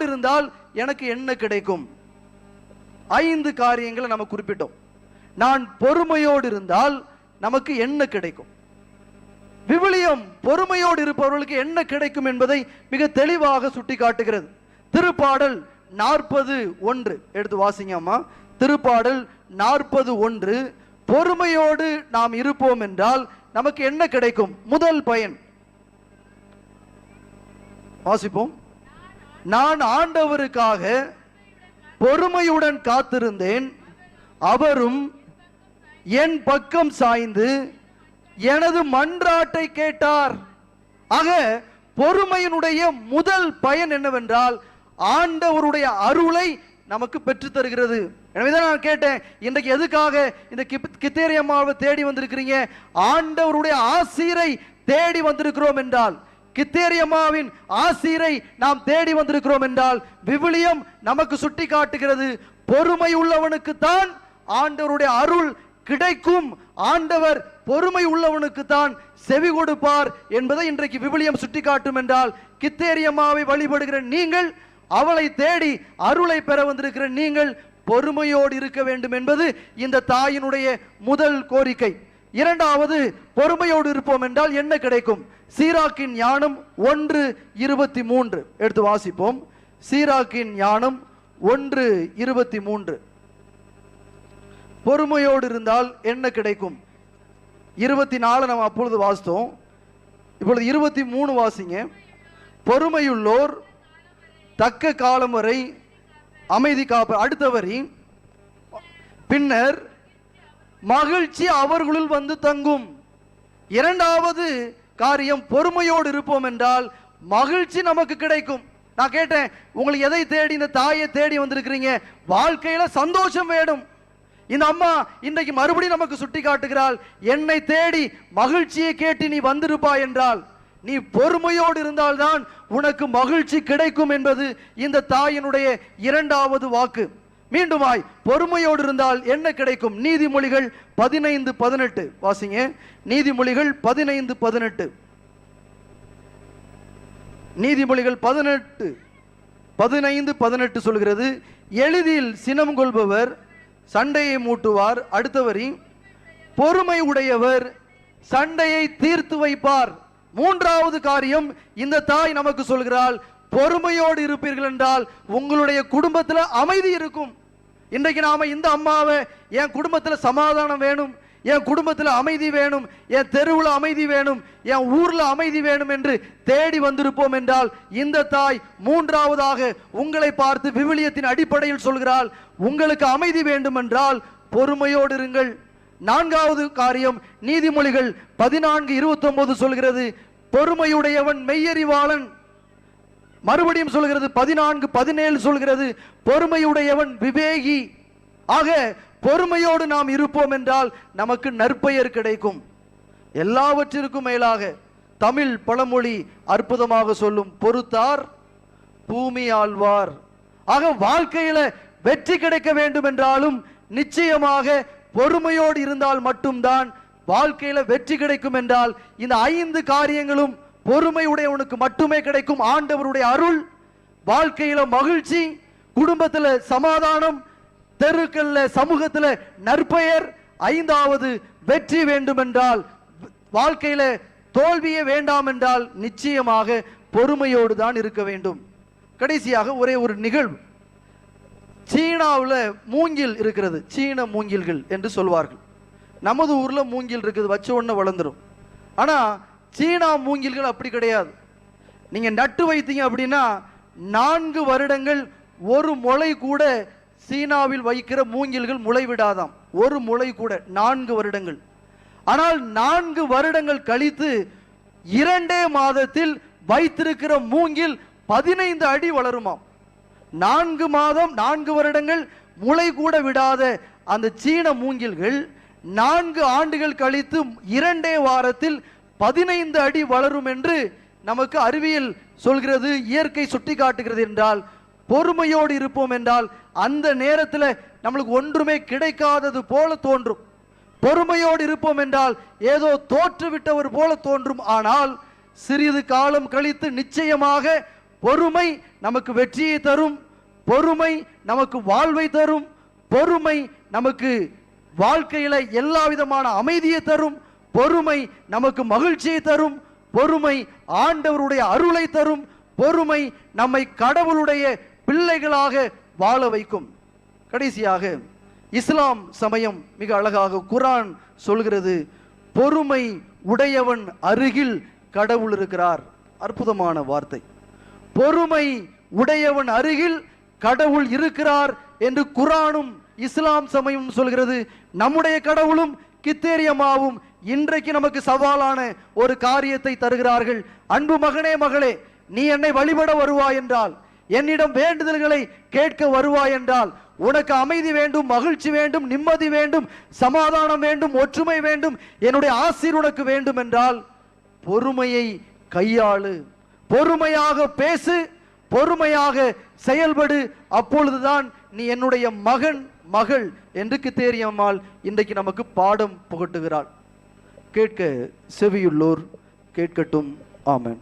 உயிரோடு இருந்தால் எனக்கு என்ன கிடைக்கும்? ஐந்து காரியங்களை நம்ம குறிப்பிட்டோம். நான் பொறுமையோடு இருந்தால் நமக்கு என்ன கிடைக்கும்? விவிலியம் பொறுமையோடு இருப்பவர்களுக்கு என்ன கிடைக்கும் என்பதை மிக தெளிவாக சுட்டி காட்டுகிறது திருப்பாடல் நாற்பது ஒன்று. எடுத்து வாசிங்க அம்மா. திருப்பாடல் நாற்பது ஒன்று. பொறுமையோடு நாம் இருப்போம் என்றால் நமக்கு என்ன கிடைக்கும்? முதல் பயன். வாசிப்போம். நான் ஆண்டவருக்காக பொறுமையுடன் காத்திருந்தேன். அவரும் என் பக்கம் சாய்ந்து எனது மன்றாட்டை கேட்டார். ஆக பொறுமையினுடைய முதல் பயன் என்னவென்றால் ஆண்டவருடைய அருளை நமக்கு பெற்று தருகிறது. எனவேதான் நான் கேட்டேன் இன்றைக்கு எதுக்காக இந்த கிப்- கித்தேரியம்மாவை தேடி வந்திருக்கிறீங்க? ஆண்டவருடைய ஆசீரை தேடி வந்திருக்கிறோம் என்றால் கித்தேரியம்மாவின் ஆசீரை நாம் தேடி வந்திருக்கிறோம் என்றால் விவிலியம் நமக்கு சுட்டி காட்டுகிறது பொறுமை உள்ளவனுக்கு தான் ஆண்டவருடைய அருள் கிடைக்கும். ஆண்டவர் பொறுமை உள்ளவனுக்கு தான் செவி கொடுப்பார் என்பதை இன்றைக்கு விவிலியம் சுட்டி காட்டும் என்றால் கித்தேரியம்மாவை வழிபடுகிற நீங்கள் அவளை தேடி அருளை பெற வந்திருக்கிற நீங்கள் பொறுமையோடு இருக்க வேண்டும் என்பது இந்த தாயினுடைய முதல் கோரிக்கை. இரண்டாவது பொறுமையோடு இருப்போம் என்றால் என்ன கிடைக்கும்? சீராக்கின் ஞானம் ஒன்று இருபத்தி மூன்று. எடுத்து வாசிப்போம். சீராக்கின் ஞானம் ஒன்று இருபத்தி மூன்று. பொறுமையோடு இருந்தால் என்ன கிடைக்கும்? இருபத்தி நாலு நம்ம அப்பொழுது வாசித்தோம். இப்பொழுது இருபத்தி மூணு வாசிங்க. பொறுமையுள்ளோர் தக்க காலம் வரை அமைதி காப்ப அடுத்த பின்னர் மகிழ்ச்சி அவர்களுள் வந்து தங்கும். இரண்டாவது காரியம் பொறுமையோடு இருப்போம் என்றால் மகிழ்ச்சி நமக்கு கிடைக்கும். நான் கேட்டேன் உங்களுக்கு எதை தேடி இந்த தாயை தேடி வந்திருக்கிறீங்க? வாழ்க்கையில சந்தோஷம் வேணும். இந்த அம்மா இன்றைக்கு மறுபடியும் நமக்கு சுட்டி காட்டுகிறாள் என்னை தேடி மகிழ்ச்சியை கேட்டு நீ வந்திருப்பாய் என்றால் நீ பொறுமையோடு இருந்தால்தான் உனக்கு மகிழ்ச்சி கிடைக்கும் என்பது இந்த தாயினுடைய இரண்டாவது வாக்கு. மீண்டுமாய் பொறுமையோடு இருந்தால் என்ன கிடைக்கும்? நீதிமொழிகள் பதினைந்து பதினெட்டு. வாசிங்க. நீதிமொழிகள் பதினைந்து பதினெட்டு. நீதிமொழிகள் பதினெட்டு பதினைந்து பதினெட்டு சொல்கிறது. எளிதில் சினம் கொள்பவர் சண்டையை மூட்டுவார். அடுத்தவரி பொறுமை உடையவர் சண்டையை தீர்த்து வைப்பார். மூன்றாவது காரியம் இந்த தாய் நமக்கு சொல்கிறாள் பொறுமையோடு இருப்பீர்கள் என்றால் உங்களுடைய குடும்பத்தில் அமைதி இருக்கும். இன்றைக்கு நாம இந்த அம்மாவை என் குடும்பத்தில் சமாதானம் வேணும் என் குடும்பத்தில் அமைதி வேணும் என் தெருவில் அமைதி வேணும் என் ஊர்ல அமைதி வேணும் என்று தேடி வந்திருப்போம் என்றால் இந்த தாய் மூன்றாவதாக உங்களை பார்த்து விவிலியத்தின் அடிப்படையில் சொல்கிறாள் உங்களுக்கு அமைதி வேண்டும் என்றால் பொறுமையோடு இருங்கள். நான்காவது காரியம் நீதிமொழிகள் பதினான்கு இருபத்தி சொல்கிறது பொறுமையுடையவன் மெய்யறிவாளன். மறுபடியும் சொல்கிறது பதினான்கு பதினேழு சொல்கிறது பொறுமையுடையவன் விவேகி. ஆக பொறுமையோடு நாம் இருப்போம் என்றால் நமக்கு நற்பெயர் கிடைக்கும். எல்லாவற்றிற்கும் மேலாக தமிழ் பழமொழி அற்புதமாக சொல்லும் பொறுத்தார் பூமி ஆழ்வார். ஆக வாழ்க்கையில வெற்றி கிடைக்க வேண்டும் என்றாலும் நிச்சயமாக பொறுமையோடு இருந்தால் மட்டும்தான் வாழ்க்கையில வெற்றி கிடைக்கும் என்றால் இந்த ஐந்து காரியங்களும் பொறுமை உடையவனுக்கு மட்டுமே கிடைக்கும் ஆண்டவருடைய அருள் வாழ்க்கையில மகிழ்ச்சி குடும்பத்துல சமாதானம் தெருக்கள்ல சமூகத்துல நற்பெயர் ஐந்தாவது வெற்றி வேண்டும் என்றால் வாழ்க்கையில தோல்வியே வேண்டாம் என்றால் நிச்சயமாக பொறுமையோடு தான் இருக்க வேண்டும். கடைசியாக ஒரே ஒரு நிகழ்வு. சீனாவில் மூங்கில் இருக்கிறது. சீன மூங்கில்கள் என்று சொல்வார்கள். நமது ஊர்ல மூங்கில் இருக்குது வச்ச உடனே வளர்ந்துரும். ஆனா சீனா மூங்கில்கள் அப்படி கிடையாது. நீங்க நட்டு வைத்தீங்க அப்படின்னா நான்கு வருடங்கள் ஒரு முளை கூட சீனாவில் வைக்கிற மூங்கில்கள் முளை விடாதாம் ஒரு முளை கூட நான்கு வருடங்கள். ஆனால் நான்கு வருடங்கள் கழித்து இரண்டே மாதத்தில் வைத்திருக்கிற மூங்கில் பதினைந்து அடி வளருமாம். நான்கு மாதம் நான்கு வருடங்கள் முளை கூட விடாத அந்த சீன மூங்கில்கள் நான்கு ஆண்டுகள் கழித்து இரண்டே வாரத்தில் பதினைந்து அடி வளரும் என்று நமக்கு அறிவியல் சொல்கிறது இயற்கை சுட்டி காட்டுகிறது என்றால் பொறுமையோடு இருப்போம் என்றால் அந்த நேரத்தில் நம்மளுக்கு ஒன்றுமே கிடைக்காதது போல தோன்றும். பொறுமையோடு இருப்போம் என்றால் ஏதோ தோற்றுவிட்டவர் போல தோன்றும். ஆனால் சிறிது காலம் கழித்து நிச்சயமாக பொறுமை நமக்கு வெற்றியை தரும் பொறுமை நமக்கு வாழ்வை தரும் பொறுமை நமக்கு வாழ்க்கையில எல்லா விதமான அமைதியை தரும் பொறுமை நமக்கு மகிழ்ச்சியை தரும் பொறுமை ஆண்டவருடைய அருளை தரும் பொறுமை நம்மை கடவுளுடைய பிள்ளைகளாக வாழ வைக்கும். கடைசியாக இஸ்லாம் சமயம் மிக அழகாக குரான் சொல்கிறது பொறுமை உடையவன் அருகில் கடவுள் இருக்கிறார். அற்புதமான வார்த்தை. பொறுமை உடையவன் அருகில் கடவுள் இருக்கிறார் என்று குரானும் இஸ்லாம் சமயம் சொல்கிறது நம்முடைய கடவுளும் கித்தேரியமாவும் இன்றைக்கு நமக்கு சவாலான ஒரு காரியத்தை தருகிறார்கள். அன்பு மகனே மகளே நீ என்னை வழிபட வருவாய் என்றால் என்னிடம் வேண்டுதல்களை கேட்க வருவாய் என்றால் உனக்கு அமைதி வேண்டும் மகிழ்ச்சி வேண்டும் நிம்மதி வேண்டும் சமாதானம் வேண்டும் ஒற்றுமை வேண்டும் என்னுடைய ஆசீர் உனக்கு வேண்டும் என்றால் பொறுமையை கையாளு. பொறுமையாக பேசு பொறுமையாக செயல்படு. அப்பொழுதுதான் நீ என்னுடைய மகன் மகள் என்று கித்தேரியம்மாள் இன்றைக்கு நமக்கு பாடம் புகட்டுகிறாள் கேட்க செவியுள்ளோர் கேட்கட்டும். ஆமன்.